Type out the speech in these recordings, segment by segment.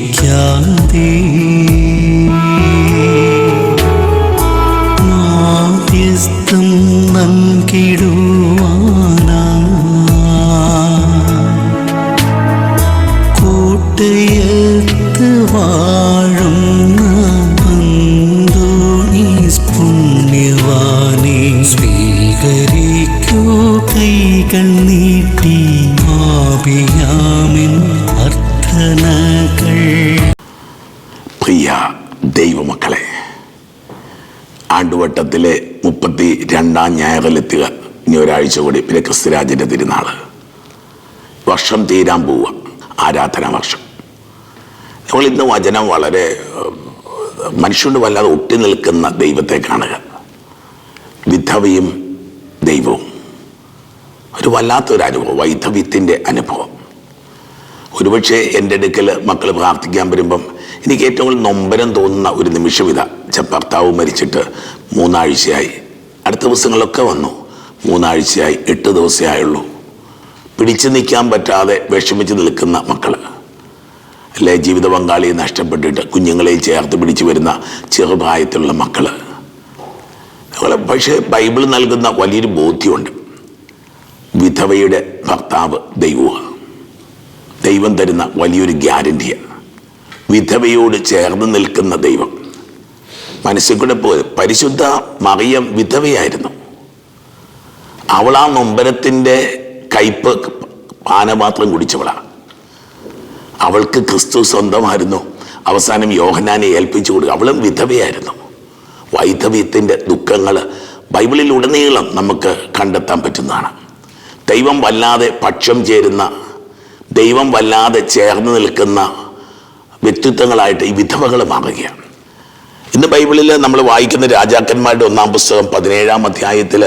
പരീക്ഷിച്ചാലുപേക്ഷിക്കാതെ മാധ്യസ്ഥം നൽകിടുവാനാ. കൂട്ടയത്ത് വാഴുന്ന അന്തോണീസ് പുണ്യവാനെ സ്വീകരിക്കൂ കൈകൾ നീട്ടി ആണ്ടുവട്ടത്തിലെ മുപ്പത്തി രണ്ടാം ഞായറിലെത്തുക. ഇനി ഒരാഴ്ച കൂടി പിന്നെ ക്രിസ്തുരാജിന്റെ തിരുനാൾ വർഷം തീരാൻ പോവുക. ആരാധന വർഷം. നമ്മൾ ഇന്ന് വചനം വളരെ മനുഷ്യന്റെ വല്ലാതെ ഒട്ടി നിൽക്കുന്ന ദൈവത്തെ കാണുക. വിധവയും ദൈവവും. ഒരു വല്ലാത്തൊരു അനുഭവം വൈധവ്യത്തിന്റെ അനുഭവം. ഒരുപക്ഷെ എന്റെ അടുക്കൽ മക്കൾ പ്രാർത്ഥിക്കാൻ വരുമ്പം എനിക്ക് ഏറ്റവും കൂടുതൽ നൊമ്പരം തോന്നുന്ന ഒരു നിമിഷം ഇതാ. ഭർത്താവ് മരിച്ചിട്ട് മൂന്നാഴ്ചയായി. അടുത്ത ദിവസങ്ങളൊക്കെ വന്നു. മൂന്നാഴ്ചയായി എട്ട് ദിവസമേ ആയുള്ളൂ. പിടിച്ചു നിൽക്കാൻ പറ്റാതെ വിഷമിച്ച് നിൽക്കുന്ന മക്കൾ അല്ലെ ജീവിത പങ്കാളിയെ നഷ്ടപ്പെട്ടിട്ട് കുഞ്ഞുങ്ങളെ ചേർത്ത് പിടിച്ചു വരുന്ന ചെറുപ്രായത്തിലുള്ള മക്കൾ അതുപോലെ പക്ഷേ ബൈബിൾ നൽകുന്ന വലിയൊരു ബോധ്യമുണ്ട്. വിധവയുടെ ഭർത്താവ് ദൈവമാണ്. ദൈവം തരുന്ന വലിയൊരു ഗ്യാരണ്ടിയാണ്. വിധവയോട് ചേർന്ന് നിൽക്കുന്ന ദൈവം. മനസ്സിൽ കൂടെ പോയത് പരിശുദ്ധ മറിയം വിധവയായിരുന്നു. അവൾ ആ നൊമ്പരത്തിന്റെ കയ്പ് പാനപാത്രം കുടിച്ചവളാണ്. അവൾക്ക് ക്രിസ്തു സ്വന്തമായിരുന്നു. അവസാനം യോഹനാനെ ഏൽപ്പിച്ചു കൊടുക്കുക. അവളും വിധവയായിരുന്നു. വൈധവ്യത്തിന്റെ ദുഃഖങ്ങൾ ബൈബിളിൽ ഉടനീളം നമുക്ക് കണ്ടെത്താൻ പറ്റുന്നതാണ്. ദൈവം വല്ലാതെ പക്ഷം ചേരുന്ന ദൈവം വല്ലാതെ ചേർന്ന് നിൽക്കുന്ന വ്യക്തിത്വങ്ങളായിട്ട് ഈ വിധവകൾ മാറുകയാണ്. ഇന്ന് ബൈബിളിൽ നമ്മൾ വായിക്കുന്ന രാജാക്കന്മാരുടെ ഒന്നാം പുസ്തകം പതിനേഴാം അധ്യായത്തിൽ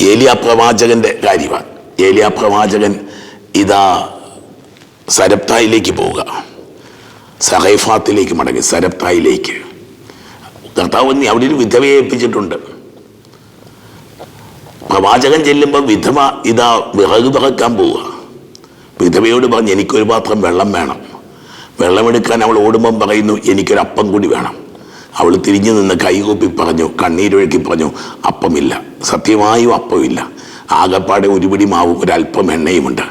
ഏലിയ പ്രവാചകന്റെ കാര്യമാണ്. ഏലിയ പ്രവാചകൻ ഇതാ സരപ്തായിലേക്ക് പോവുക. സഹൈഫാത്തിലേക്ക് മടങ്ങി സരപ്തായിലേക്ക്. കർത്താവ് നീ അവിടെ ഒരു വിധവയെ ഏൽപ്പിച്ചിട്ടുണ്ട്. പ്രവാചകൻ ചെല്ലുമ്പോൾ വിധവ ഇതാ വിറക് വിറക്കാൻ പോവുക. വിധവയോട് പറഞ്ഞ് എനിക്കൊരു പാത്രം വെള്ളം വേണം. വെള്ളമെടുക്കാൻ അവൾ ഓടുമ്പം പറയുന്നു എനിക്കൊരപ്പം കൂടി വേണം. അവൾ തിരിഞ്ഞു നിന്ന് കൈകൂപ്പി പറഞ്ഞു കണ്ണീരൊഴുക്കി പറഞ്ഞു അപ്പമില്ല സത്യമായും അപ്പമില്ല. ആകപ്പാടെ ഒരുപിടി മാവും ഒരല്പം എണ്ണയുമുണ്ട്.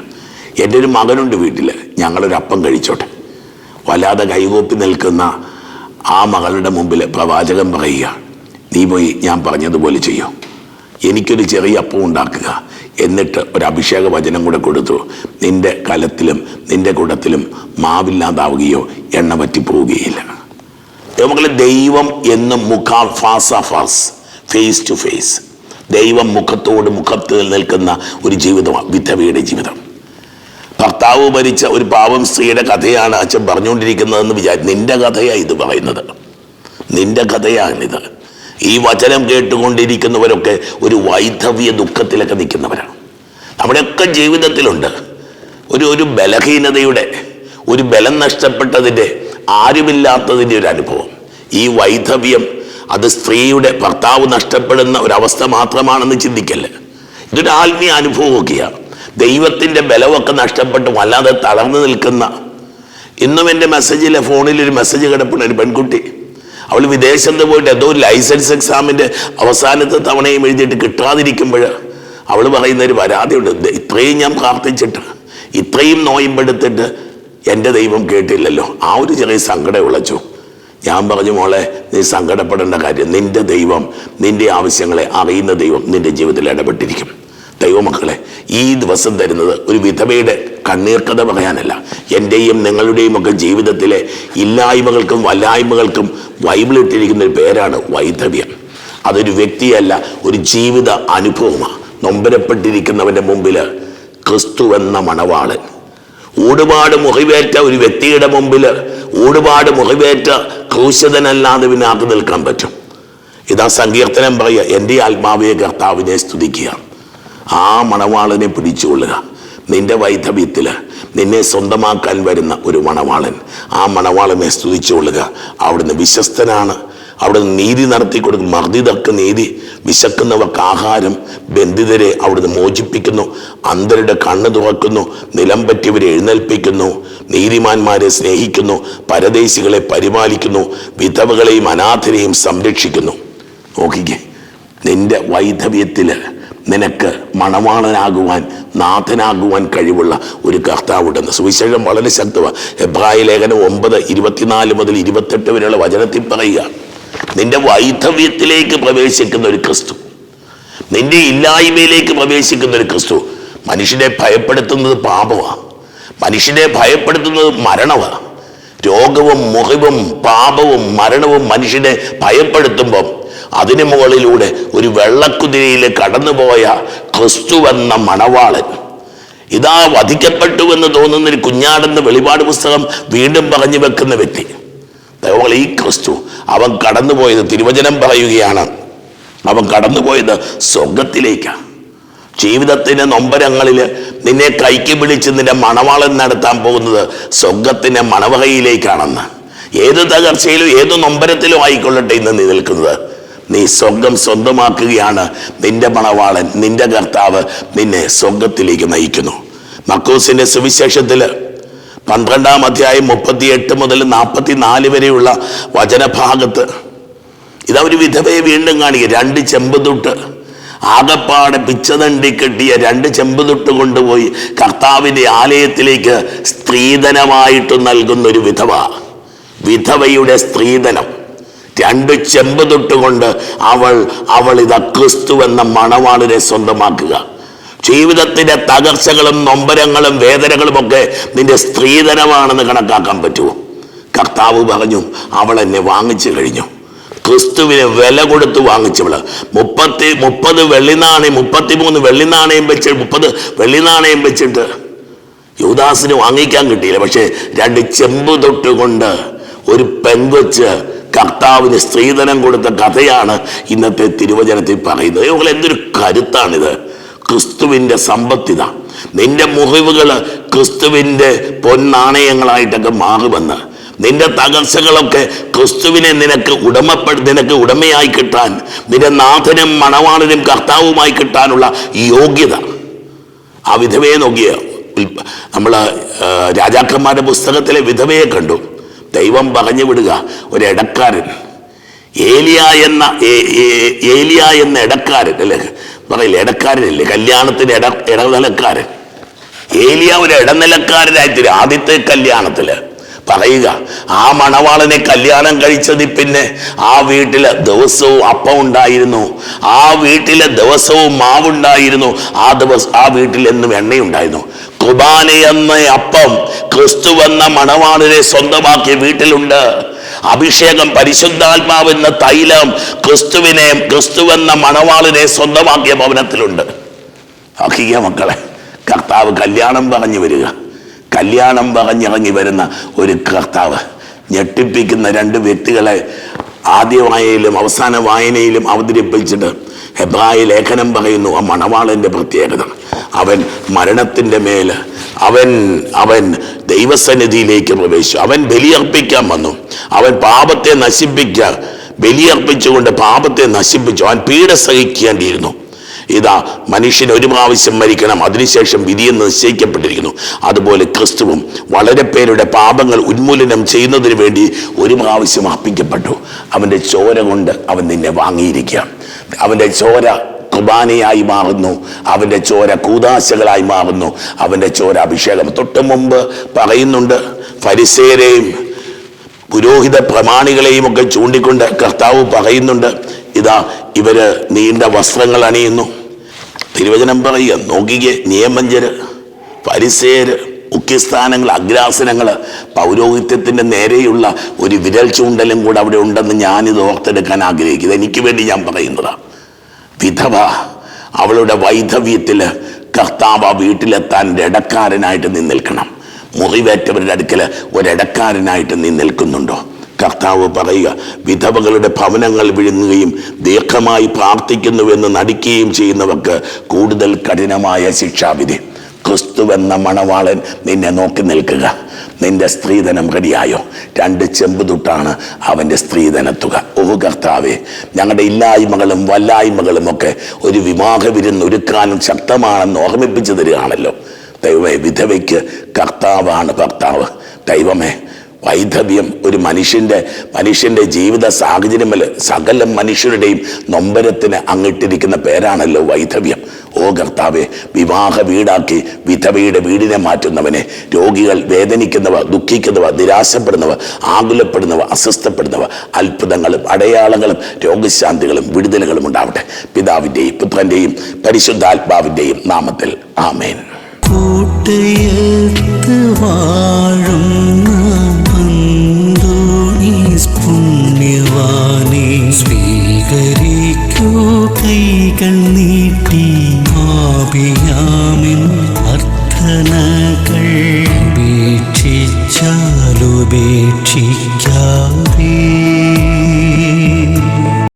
എന്റെ ഒരു മകനുണ്ട് വീട്ടിൽ ഞങ്ങളൊരപ്പം കഴിച്ചോട്ടെ. വല്ലാതെ കൈകൂപ്പി നിൽക്കുന്ന ആ മകളുടെ മുമ്പിൽ പ്രവാചകൻ പറയുക നീ പോയി ഞാൻ പറഞ്ഞതുപോലെ ചെയ്യൂ? എനിക്കൊരു ചെറിയ അപ്പം ഉണ്ടാക്കുക. എന്നിട്ട് ഒരു അഭിഷേക വചനം കൂടെ കൊടുത്തു. നിന്റെ കലത്തിലും നിന്റെ കൂടത്തിലും മാവില്ലാതാവുകയോ എണ്ണ പറ്റിപ്പോവുകയില്ല ദൈവമക്കളെ ദൈവം എന്നും മുഖാ ഫാസ ഫാസ് ഫേസ് ടു ഫേസ്. ദൈവം മുഖത്തോട് മുഖത്ത് നിൽക്കുന്ന ഒരു ജീവിതമാണ് വിധവയുടെ ജീവിതം. ഭർത്താവ് ഭരിച്ച ഒരു പാവം സ്ത്രീയുടെ കഥയാണ് അച്ഛൻ പറഞ്ഞുകൊണ്ടിരിക്കുന്നതെന്ന് വിചാരിച്ചു നിന്റെ കഥയാണ് ഇത് പറയുന്നത്. നിന്റെ കഥയാണിത്. ഈ വചനം കേട്ടുകൊണ്ടിരിക്കുന്നവരൊക്കെ ഒരു വൈധവ്യ ദുഃഖത്തിലൊക്കെ നിൽക്കുന്നവരാണ്. നമ്മുടെയൊക്കെ ജീവിതത്തിലുണ്ട്. ഒരു ഒരു ബലഹീനതയുടെ ഒരു ബലം നഷ്ടപ്പെട്ടതിന്റെ ആരുമില്ലാത്തതിന്റെ ഒരു അനുഭവം. ഈ വൈധവ്യം അത് സ്ത്രീയുടെ ഭർത്താവ് നഷ്ടപ്പെടുന്ന ഒരവസ്ഥ മാത്രമാണെന്ന് ചിന്തിക്കല്ലേ? ഇതൊരു ആത്മീയ അനുഭവമൊക്കെയാണ് ദൈവത്തിന്റെ ബലമൊക്കെ നഷ്ടപ്പെട്ട് വല്ലാതെ തളർന്നു നിൽക്കുന്ന. ഇന്നും എന്റെ മെസ്സേജിലെ ഫോണിൽ ഒരു മെസ്സേജ് കിടപ്പുണ്ട് ഒരു പെൺകുട്ടി. അവൾ വിദേശത്ത് പോയിട്ട് ഒരു ലൈസൻസ് എക്സാമിന്റെ അവസാനത്തെ തവണയും എഴുതിയിട്ട് കിട്ടാതിരിക്കുമ്പോൾ അവൾ പറയുന്ന ഒരു പരാതിയുണ്ട്. "ദേ, ഇത്രയും ഞാൻ പ്രാർത്ഥിച്ചിട്ട് ഇത്രയും നോയമ്പെടുത്തിട്ട് എന്റെ ദൈവം കേട്ടില്ലല്ലോ. ആ ഒരു ചെറിയ സങ്കടം ഉളച്ചു. ഞാൻ പറഞ്ഞു മോളെ നീ സങ്കടപ്പെടേണ്ട കാര്യം നിന്റെ ദൈവം നിന്റെ ആവശ്യങ്ങളെ അറിയുന്ന ദൈവം നിന്റെ ജീവിതത്തിൽ ഇടപെട്ടിരിക്കും. ദൈവമക്കളെ ഈ ദിവസം തരുന്നത് ഒരു വിധവയുടെ കണ്ണീർ പറയാനല്ല. എന്റെയും നിങ്ങളുടെയും ഒക്കെ ജീവിതത്തിലെ ഇല്ലായ്മകൾക്കും വല്ലായ്മകൾക്കും ബൈബിൾ ഇട്ടിരിക്കുന്ന ഒരു പേരാണ് വൈധവ്യം. അതൊരു വ്യക്തിയല്ല ഒരു ജീവിത അനുഭവമാണ് നൊമ്പരപ്പെട്ടിരിക്കുന്നവന്റെ മുമ്പിൽ ക്രിസ്തു എന്ന മണവാളൻ. ഊടുപാട് മുറിവേറ്റ ഒരു വ്യക്തിയുടെ മുമ്പിൽ ഊടുപാട് മുറിവേറ്റ ക്രൂശതനല്ലാതെ ആർക്ക് നിൽക്കാൻ പറ്റും. ഇതാ സങ്കീർത്തനം പറയുക എന്റെ ആത്മാവിയെ കർത്താവിനെ സ്തുതിക്കുക. ആ മണവാളനെ പിടിച്ചുകൊള്ളുക. നിന്റെ വൈധവ്യത്തിൽ നിന്നെ സ്വന്തമാക്കാൻ വരുന്ന ഒരു മണവാളൻ. ആ മണവാളനെ സ്തുതിച്ചുകൊള്ളുക അവിടുന്ന് വിശ്വസ്തനാണ്. അവിടുന്ന് നീതി നടത്തി കൊടുക്കും മർദ്ദിതർക്ക് നീതി വിശക്കുന്നവർക്ക് ആഹാരം ബന്ധിതരെ അവിടുന്ന് മോചിപ്പിക്കുന്നു. അന്ധരുടെ കണ്ണ് തുറക്കുന്നു. നിലം പറ്റിയവരെ എഴുന്നേൽപ്പിക്കുന്നു. നീതിമാന്മാരെ സ്നേഹിക്കുന്നു. പരദേശികളെ പരിപാലിക്കുന്നു. വിധവകളെയും അനാഥരെയും സംരക്ഷിക്കുന്നു. നോക്കിക്കേ നിന്റെ വൈധവ്യത്തിൽ നിനക്ക് മണവാളനാകുവാൻ നാഥനാകുവാൻ കഴിവുള്ള ഒരു കർത്താവുണ്ടെന്ന്. സുവിശേഷം വളരെ ശക്തമാണ് എബ്രായ ലേഖനം ഒമ്പത് ഇരുപത്തിനാല് മുതൽ ഇരുപത്തെട്ട് വരെയുള്ള വചനത്തിൽ പറയുക നിന്റെ വൈധവ്യത്തിലേക്ക് പ്രവേശിക്കുന്ന ഒരു ക്രിസ്തു നിന്റെ ഇല്ലായ്മയിലേക്ക് പ്രവേശിക്കുന്ന ഒരു ക്രിസ്തു മനുഷ്യനെ ഭയപ്പെടുത്തുന്നത് പാപമാണ് മനുഷ്യനെ ഭയപ്പെടുത്തുന്നത് മരണമാണ് രോഗവും മുറിവും പാപവും മരണവും മനുഷ്യനെ ഭയപ്പെടുത്തുമ്പം അതിനു മുകളിലൂടെ ഒരു വെള്ളക്കുതിരയിൽ കടന്നുപോയ ക്രിസ്തുവെന്ന മണവാളൻ. ഇതാ വധിക്കപ്പെട്ടു എന്ന് തോന്നുന്ന ഒരു കുഞ്ഞാടെന്ന് വെളിപാട് പുസ്തകം വീണ്ടും പറഞ്ഞു വെക്കുന്ന വ്യക്തി. ദൈവങ്ങൾ ഈ ക്രിസ്തു അവൻ കടന്നുപോയത് തിരുവചനം പറയുകയാണ്. അവൻ കടന്നുപോയത് സ്വർഗത്തിലേക്കാണ് ജീവിതത്തിന്റെ നൊമ്പരങ്ങളിൽ നിന്നെ കൈക്ക് പിടിച്ച് നിന്റെ മണവാളൻ നടത്താൻ പോകുന്നത് സ്വർഗത്തിന്റെ മണവകയിലേക്കാണെന്ന് ഏത് തകർച്ചയിലും ഏത് നൊമ്പരത്തിലും ആയിക്കൊള്ളട്ടെ ഇന്ന് നീ നിൽക്കുന്നത്. നീ സ്വർഗം സ്വന്തമാക്കുകയാണ് നിന്റെ മണവാളൻ നിന്റെ കർത്താവ് നിന്നെ സ്വർഗത്തിലേക്ക് നയിക്കുന്നു. മക്കൂസിന്റെ സുവിശേഷത്തിൽ പന്ത്രണ്ടാം അധ്യായം മുപ്പത്തിയെട്ട് മുതൽ നാൽപ്പത്തി നാല് വരെയുള്ള വചനഭാഗത്ത് ഇതാ വിധവയെ വീണ്ടും കാണിക്കുക. രണ്ട് ചെമ്പുതൊട്ട് ആകപ്പാടെ പിച്ചതണ്ടി കെട്ടിയ രണ്ട് ചെമ്പുതൊട്ട് കൊണ്ടുപോയി കർത്താവിന്റെ ആലയത്തിലേക്ക് സ്ത്രീധനമായിട്ട് നൽകുന്ന ഒരു വിധവ. വിധവയുടെ സ്ത്രീധനം. രണ്ട് ചെമ്പ് തൊട്ടുകൊണ്ട് അവൾ അവൾ ഇതാ ക്രിസ്തു എന്ന മണവാളിനെ സ്വന്തമാക്കുക. ജീവിതത്തിന്റെ തകർച്ചകളും നൊമ്പരങ്ങളും വേദനകളും ഒക്കെ നിന്റെ സ്ത്രീധനമാണെന്ന് കണക്കാക്കാൻ പറ്റുമോ? കർത്താവ് പറഞ്ഞു അവൾ എന്നെ വാങ്ങിച്ചു കഴിഞ്ഞു. ക്രിസ്തുവിന് വില കൊടുത്ത് വാങ്ങിച്ചവൾ മുപ്പത്തി മുപ്പത് വെള്ളിനാണയം മുപ്പത്തിമൂന്ന് വെള്ളിനാണയം വെച്ച് മുപ്പത് വെള്ളിനാണയം വെച്ചിട്ട് യുവദാസിന് വാങ്ങിക്കാൻ കിട്ടിയില്ല. പക്ഷേ രണ്ട് ചെമ്പ് തൊട്ടുകൊണ്ട് ഒരു പെങ്കൊച്ച് കർത്താവിന് സ്ത്രീധനം കൊടുത്ത കഥയാണ് ഇന്നത്തെ തിരുവചനത്തിൽ പറയുന്നത്. ഇവങ്ങൾ എന്തൊരു കരുത്താണിത്. ക്രിസ്തുവിന്റെ സമ്പത്തിത. നിന്റെ മുറിവുകൾ ക്രിസ്തുവിന്റെ പൊന്നാണയങ്ങളായിട്ടൊക്കെ മാറുമെന്ന് നിന്റെ തകർച്ചകളൊക്കെ ക്രിസ്തുവിനെ നിനക്ക് ഉടമപ്പെടു നിനക്ക് ഉടമയായി കിട്ടാൻ നിന്റെ നാഥനും മണവാളനും കർത്താവുമായി കിട്ടാനുള്ള യോഗ്യത. ആ വിധവയെ നോക്കിയ. നമ്മൾ രാജാക്കന്മാരുടെ പുസ്തകത്തിലെ വിധവയെ കണ്ടു. ദൈവം പറഞ്ഞു വിടുക ഒരു ഇടക്കാരൻ. ഏലിയ എന്ന ഏലിയ എന്ന ഇടക്കാരൻ അല്ലേ? പറയില്ല ഇടക്കാരനല്ലേ? കല്യാണത്തിന് ഇട ഇടനിലക്കാരൻ. ഏലിയ ഒരു ഇടനിലക്കാരനായിത്തീരും ആദ്യത്തെ കല്യാണത്തിൽ. പറയുക ആ മണവാളനെ കല്യാണം കഴിച്ചതിൽ പിന്നെ ആ വീട്ടിലെ ദിവസവും അപ്പം ഉണ്ടായിരുന്നു. ആ വീട്ടിലെ ദിവസവും മാവുണ്ടായിരുന്നു. ആ ദിവസം ആ വീട്ടിൽ എന്നും എണ്ണയുണ്ടായിരുന്നു. കുർബാന എന്ന അപ്പം ക്രിസ്തു എന്ന മണവാളിനെ സ്വന്തമാക്കിയ വീട്ടിലുണ്ട്. അഭിഷേകം പരിശുദ്ധാത്മാവ് എന്ന തൈലം ക്രിസ്തുവിനെ ക്രിസ്തു എന്ന മണവാളിനെ സ്വന്തമാക്കിയ ഭവനത്തിലുണ്ട്. അഹിയ മക്കളെ കർത്താവ് കല്യാണം പറഞ്ഞു വരിക. കല്യാണം പറഞ്ഞിറങ്ങി വരുന്ന ഒരു കർത്താവ് ഞെട്ടിപ്പിക്കുന്ന രണ്ട് വ്യക്തികളെ ആദ്യ വായനയിലും അവസാന വായനയിലും അവതരിപ്പിച്ചിട്ട് ഹെബ്രായ ലേഖനം പറയുന്നു ആ മണവാളന്റെ പ്രത്യേകത. അവൻ മരണത്തിന്റെ മേൽ അവൻ അവൻ ദൈവസന്നിധിയിലേക്ക് പ്രവേശിച്ചു. അവൻ ബലിയർപ്പിക്കാൻ വന്നു. അവൻ പാപത്തെ നശിപ്പിക്കാൻ ബലിയർപ്പിച്ചുകൊണ്ട് പാപത്തെ നശിപ്പിച്ചു. അവൻ പീഡ സഹിക്കേണ്ടിയിരുന്നു. ഇതാ മനുഷ്യൻ ഒരു പ്രാവശ്യം മരിക്കണം അതിനുശേഷം വിധിയെന്ന് നിശ്ചയിക്കപ്പെട്ടിരിക്കുന്നു. അതുപോലെ ക്രിസ്തുവും വളരെ പേരുടെ പാപങ്ങൾ ഉന്മൂലനം ചെയ്യുന്നതിന് വേണ്ടി ഒരു പ്രാവശ്യം അർപ്പിക്കപ്പെട്ടു. അവന്റെ ചോര കൊണ്ട് അവൻ നിന്നെ വാങ്ങിയിരിക്കുക. അവന്റെ ചോര കുർബാനയായി മാറുന്നു. അവന്റെ ചോര കൂതാശകളായി മാറുന്നു. അവന്റെ ചോര അഭിഷേകം. തൊട്ട് മുമ്പ് പറയുന്നുണ്ട് ഫരിസേരെയും പുരോഹിത പ്രമാണികളെയും ഒക്കെ ചൂണ്ടിക്കൊണ്ട് കർത്താവ് പറയുന്നുണ്ട് ഇതാ ഇവർ നീണ്ട വസ്ത്രങ്ങൾ അണിയുന്നു. തിരുവചനം പറയുക നോക്കിക്കേ നിയമഞ്ചര് പരിസേര് മുഖ്യസ്ഥാനങ്ങൾ അഗ്രാസനങ്ങൾ പൗരോഹിത്യത്തിന്റെ നേരെയുള്ള ഒരു വിരൽ ചൂണ്ടലും കൂടെ അവിടെ ഉണ്ടെന്ന് ഞാനിത് ഓർത്തെടുക്കാൻ ആഗ്രഹിക്കുന്നത് എനിക്ക് വേണ്ടി ഞാൻ പറയുന്നതാണ് വിധവ അവളുടെ വൈധവ്യത്തിൽ കർത്താവ് ആ വീട്ടിലെത്താൻ ഇടക്കാരനായിട്ട് നീ നിൽക്കണം മുറിവേറ്റവരുടെ അടുക്കൽ ഒരിടക്കാരനായിട്ട് നീ നിൽക്കുന്നുണ്ടോ കർത്താവ് പറയുക വിധവകളുടെ ഭവനങ്ങൾ വിഴുങ്ങുകയും ദീർഘമായി പ്രാർത്ഥിക്കുന്നുവെന്ന് നടിക്കുകയും ചെയ്യുന്നവർക്ക് കൂടുതൽ കഠിനമായ ശിക്ഷാവിധി. ക്രിസ്തുവെന്ന മണവാളൻ നിന്നെ നോക്കി നിൽക്കുക. നിന്റെ സ്ത്രീധനം റെഡിയായോ? രണ്ട് ചെമ്പ് തൊട്ടാണ് അവന്റെ സ്ത്രീധനത്തുക. ഓഹ് കർത്താവേ ഞങ്ങളുടെ ഇല്ലായ്മകളും വല്ലായ്മകളും ഒക്കെ ഒരു വിവാഹ വിരുന്ന് ഒരുക്കാനും ശക്തമാണെന്ന് ഓർമ്മിപ്പിച്ചു തരികയാണല്ലോ. ദൈവമേ വിധവയ്ക്ക് കർത്താവാണ് ഭർത്താവ്. ദൈവമേ വൈധവ്യം. ഒരു മനുഷ്യന്റെ മനുഷ്യന്റെ ജീവിത സാഹചര്യമല്ല സകല മനുഷ്യരുടെയും നൊമ്പരത്തിന് അങ്ങിട്ടിരിക്കുന്ന പേരാണല്ലോ വൈധവ്യം. ഓ കർത്താവെ വിവാഹ വീടാക്കി വിധവയുടെ വീടിനെ മാറ്റുന്നവനെ രോഗികൾ വേദനിക്കുന്നവ ദുഃഖിക്കുന്നവ നിരാശപ്പെടുന്നവ ആകുലപ്പെടുന്നവ അസ്വസ്ഥപ്പെടുന്നവ അത്ഭുതങ്ങളും അടയാളങ്ങളും രോഗശാന്തികളും വിടുതലുകളും ഉണ്ടാവട്ടെ. പിതാവിന്റെയും പുത്രന്റെയും പരിശുദ്ധാത്മാവിന്റെയും നാമത്തിൽ. ആമേൻ. കൂട്ടയത്ത് വാഴുന്ന